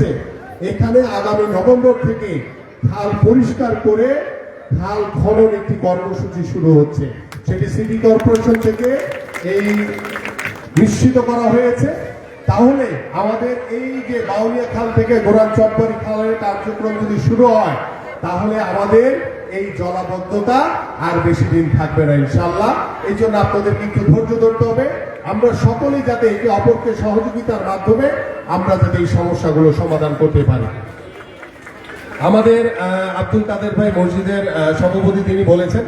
হয়েছে এখানে আগামী নভেম্বর থেকে খাল পরিষ্কার করে খাল খনন একটি কর্মসূচি শুরু হচ্ছে। সেটি সিটি কর্পোরেশন থেকে এই নিশ্চিত করা হয়েছে। তাহলে আমাদের এই যে বাউলিয়া খাল থেকে গোড়ান চব্বরি খালের কার্যক্রম যদি শুরু হয়, তাহলে আমাদের এই জলাবদ্ধতা আর বেশি দিন থাকবে না ইনশাল্লাহ এই জন্য আপনাদেরকে একটু ধৈর্য ধরতে হবে। আমরা সকলেই যাতে একে অপরকে সহযোগিতার মাধ্যমে আমরা যাতে এই সমস্যাগুলো সমাধান করতে পারি। আমাদের আব্দুল কাদের ভাই মসজিদের সভাপতি তিনি বলেছেন,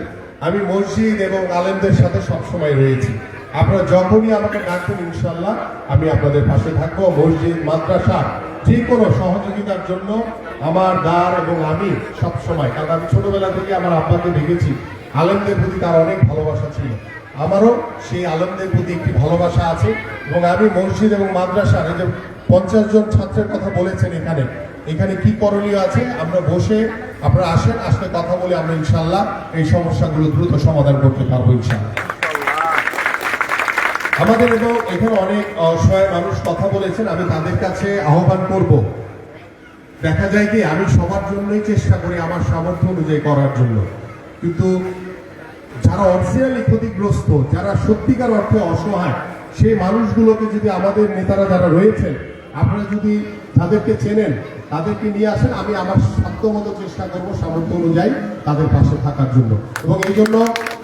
আমি মসজিদ এবং আলেমদের সাথে সবসময় রয়েছি। আপনারা যখনই আমাকে ডাকবেন ইনশাল্লাহ আমি আপনাদের পাশে থাকব। মসজিদ, মাদ্রাসা যে কোনো সহযোগিতার জন্য আমার দ্বার এবং আমি সব সময় কারণ আমি ছোটবেলা থেকে আমার আব্বাকে দেখেছি। আলেমদের প্রতি তার অনেক ভালোবাসা ছিল। আমারও সেই আলমদের প্রতি একটি ভালোবাসা আছে এবং আমি মসজিদ এবং মাদ্রাসার এই যে পঞ্চাশ জন ছাত্রের কথা বলেছেন এখানে এখানে কি করণীয় আছে? আমরা বসে, আপনারা আসেন, আসলে কথা বলে আমরা ইনশাল্লাহ এই সমস্যাগুলো দ্রুত সমাধান করতে পারব ইনশাল্লাহ আমাদের এবং এখানে অনেক অসহায় মানুষ কথা বলেছেন, আমি তাদের কাছে আহ্বান করব। দেখা যায় কি, আমি সবার জন্যই চেষ্টা করি আমার সামর্থ্য অনুযায়ী করার জন্য। কিন্তু যারা অরিজিনালি ক্ষতিগ্রস্ত, যারা সত্যিকার অর্থে অসহায়, সেই মানুষগুলোকে যদি আমাদের নেতারা যারা রয়েছেন, আপনারা যদি তাদেরকে চেনেন, তাদেরকে নিয়ে আসেন, আমি আমার সাধ্যমতো চেষ্টা করব সামর্থ্য অনুযায়ী তাদের পাশে থাকার জন্য। এবং এই জন্য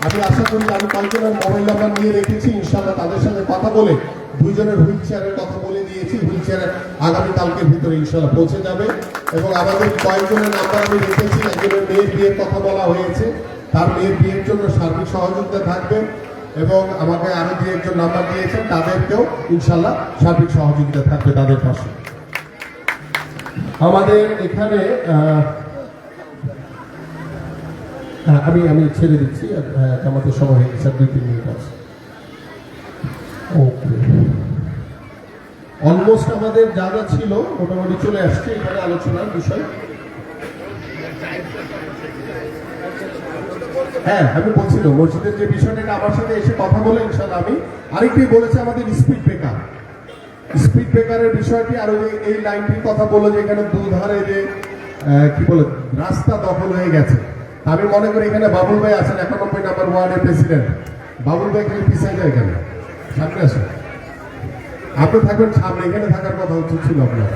আমি আশা করি আমি কয়েকজনের মোবাইল নাম্বার নিয়ে রেখেছি ইনশাল্লাহ তাদের সাথে কথা বলে দুইজনের হুইল চেয়ারের কথা বলে দিয়েছি, হুইল চেয়ার আগামীকালকের ভিতরে ইনশাল্লাহ পৌঁছে যাবে। এবং আমাদের কয়েকজনের নাম্বার আমি রেখেছি, একজনের মেয়ের বিয়ের কথা বলা হয়েছে। তার মেয়ের বিয়ের জন্য সার্বিক সহযোগিতা থাকবে এবং আমাকে আরও যে একজন নাম্বার দিয়েছেন, তাদেরকেও ইনশাল্লাহ সার্বিক সহযোগিতা থাকবে তাদের পাশে। আমাদের এখানে আমি আমি ছেড়ে দিচ্ছি আমাদের সময় হয়ে গেছে দুই তিন মিনিট আছে। ওকে। অলমোস্ট আমাদের যা যা ছিল, মোটামুটি চলে আসছে, এখানে আলোচনার বিষয়। হ্যাঁ আমি বলছিলাম মসজিদের যে বিষয়টা এটা আমার সাথে এসে কথা বলে ইনশাল্লাহ আমি আরেকটি বলেছে আমাদের স্পিড ব্রেকার স্পিড ব্রেকারের বিষয়টি আর ওই এই লাইনটির কথা বলল যে এখানে দুধারে যে কি বলে, রাস্তা দখল হয়ে গেছে। আমি মনে করি এখানে বাবুল ভাই আছেন, একানব্বই নাম্বার ওয়ার্ডের প্রেসিডেন্ট বাবুল ভাই খালি পিছিয়ে যায় এখানে সামনে আসুন। আপনি থাকবেন সামনে, এখানে থাকার কথা হচ্ছে ছিল আপনার।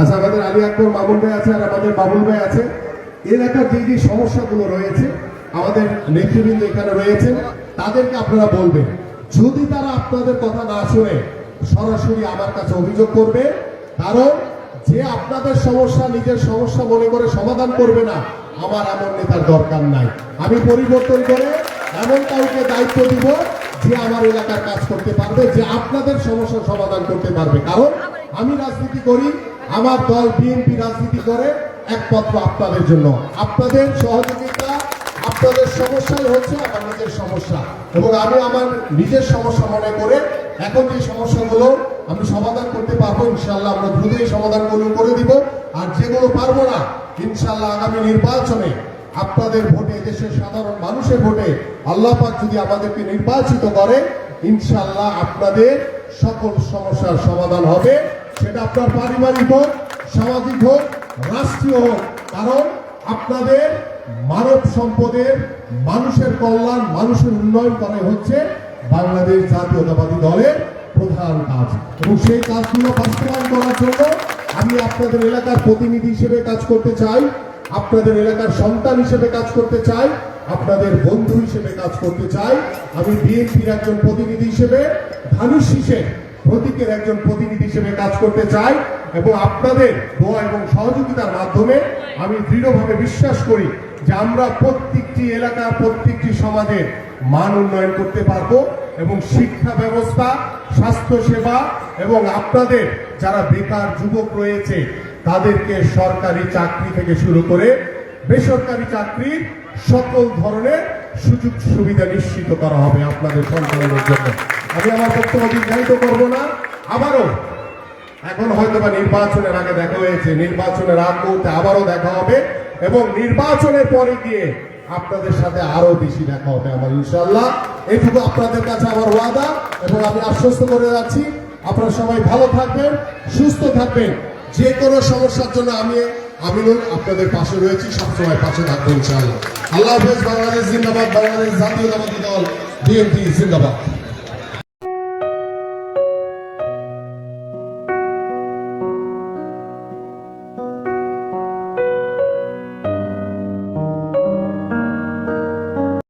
আচ্ছা আমাদের আলী আকবর মামুন ভাই আছে আর আমাদের বাবুল ভাই আছে। এলাকার যে যে সমস্যাগুলো রয়েছে আমাদের নেতৃবৃন্দ এখানে রয়েছেন, তাদেরকে আপনারা বলবেন। যদি তারা আপনাদের কথা না শুনে সরাসরি আমার কাছে অভিযোগ করবে, কারণ যে আপনাদের সমস্যা নিজের সমস্যা মনে করে সমাধান করবে না, আমার এমন নেতার দরকার নাই। আমি পরিবর্তন করে এমন কাউকে দায়িত্ব দিব যে আমার এলাকার কাজ করতে পারবে, যে আপনাদের সমস্যার সমাধান করতে পারবে। কারণ আমি রাজনীতি করি, আমার দল বিএনপি রাজনীতি করে একমাত্র আপনাদের জন্য। আপনাদের সহযোগিতা আপনাদের সমস্যাই হচ্ছে আমার নিজের সমস্যা। এবং আমি আমার নিজের সমস্যা মনে করে এখন যে সমস্যাগুলো আমি সমাধান করতে পারব ইনশাল্লাহ আমরা দ্রুতই সমাধানগুলো করে দিব। আর যেগুলো পারব না ইনশাল্লাহ আগামী নির্বাচনে আপনাদের ভোটে, দেশের সাধারণ মানুষের ভোটে আল্লাহ পাক যদি আমাদেরকে নির্বাচিত করে ইনশাল্লাহ আপনাদের সকল সমস্যার সমাধান হবে। সেটা আপনার পারিবারিক হোক, সামাজিক হোক, রাষ্ট্রীয় হোক। কারণ আপনাদের মানব সম্পদের, মানুষের কল্যাণ, মানুষের উন্নয়ন করাই হচ্ছে বাংলাদেশ জাতীয়তাবাদী দলের প্রধান কাজ। এবং সেই কাজগুলো বাস্তবায়ন করার জন্য আমি আপনাদের এলাকার প্রতিনিধি হিসেবে কাজ করতে চাই, আপনাদের এলাকার সন্তান হিসেবে কাজ করতে চাই, আপনাদের বন্ধু হিসেবে কাজ করতে চাই। আমি বিএনপির একজন প্রতিনিধি হিসেবে ধানুষ হিসেবে প্রতীকের একজন প্রতিনিধি হিসেবে কাজ করতে চাই এবং আপনাদের দোয়া এবং সহযোগিতার মাধ্যমে আমি দৃঢ়ভাবে বিশ্বাস করি যে আমরা প্রত্যেকটি এলাকা, প্রত্যেকটি সমাজের মান উন্নয়ন করতে পারব এবং শিক্ষা ব্যবস্থা স্বাস্থ্য সেবা এবং আপনাদের যারা বেকার যুবক রয়েছে, তাদেরকে সরকারি চাকরি থেকে শুরু করে বেসরকারি চাকরির সকল ধরনের সুযোগ সুবিধা নিশ্চিত করা হবে আপনাদের সন্তানদের জন্য। আমি আমার বক্তব্য দীর্ঘায়িত করব না। আবারও, এখন হয়তো বা নির্বাচনের আগে দেখা হয়েছে, নির্বাচনের আগ মুহূর্তে আবারও দেখা হবে এবং নির্বাচনের পরে গিয়ে আপনাদের সাথে আরও বেশি দেখা হবে আমার ইনশাল্লাহ এটুকু আপনাদের কাছে আমার ওয়াদা এবং আমি আশ্বস্ত করে যাচ্ছি। আপনারা সবাই ভালো থাকবেন, সুস্থ থাকবেন। যে কোনো সমস্যার জন্য আমি আমিনুল, আপনাদের পাশে রয়েছি, সবসময় পাশে থাকবেন চাই আল্লাহ হাফেজ, বাংলাদেশ জিন্দাবাদ, বাংলাদেশ জাতীয়তাবাদী দল, বিএনপি জিন্দাবাদ।